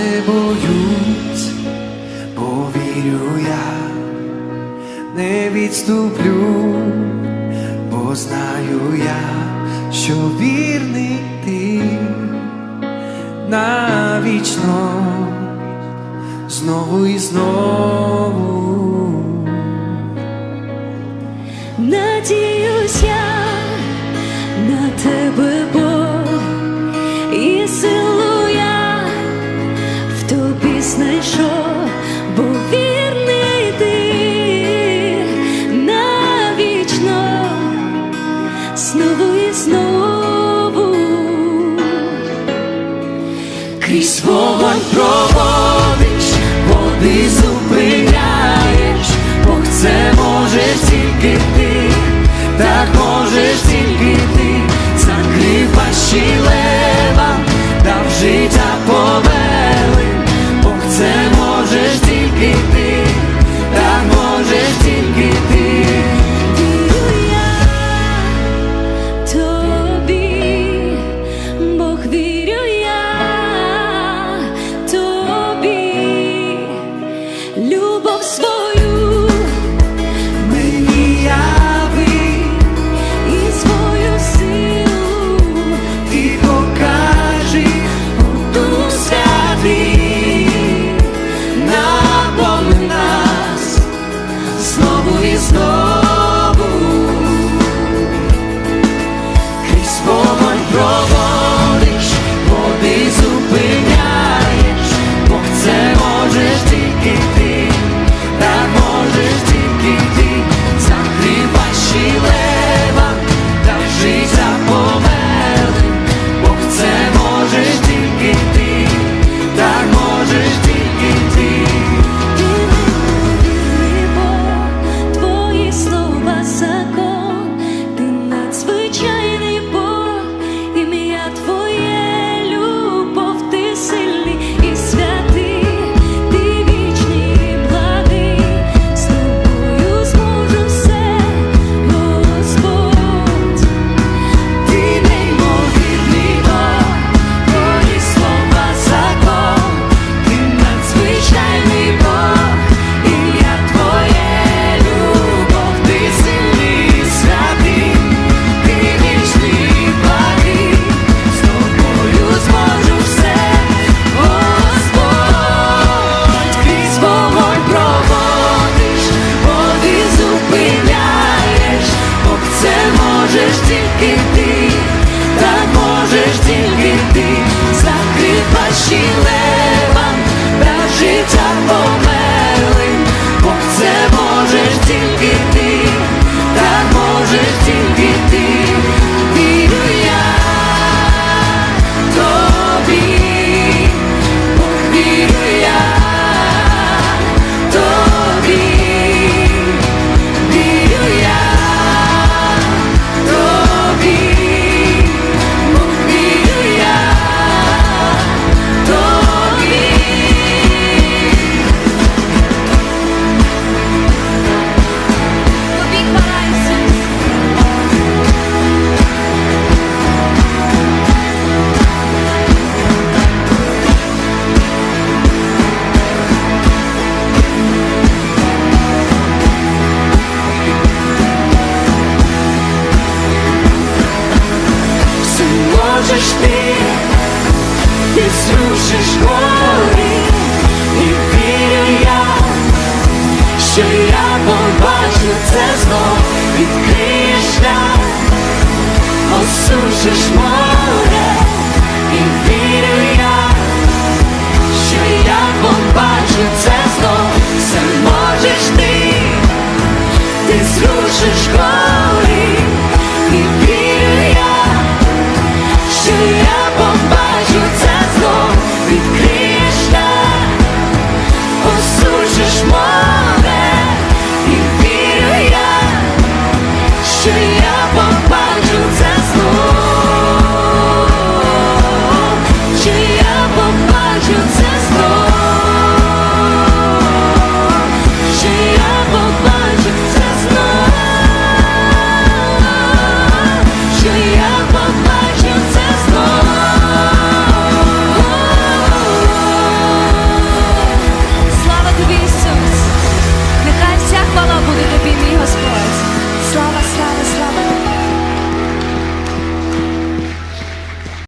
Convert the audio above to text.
не боюсь, бо вірю я, не відступлю, бо знаю я, що вірний ти навічно знову і знову. Надія знайшов, бо вірний ти навічно. Знову і знову. Крізь вогонь проводиш, води зупиняєш, Бог це можеш тільки ти, так можеш тільки ти, закрива щіле. keep зможеш ти, і зрушиш горі, і вірю я, що я побачу це знов, відкриєш шлях, осушиш море, і вірю я, що я побачу це знов, все можеш ти, ти зрушиш горі.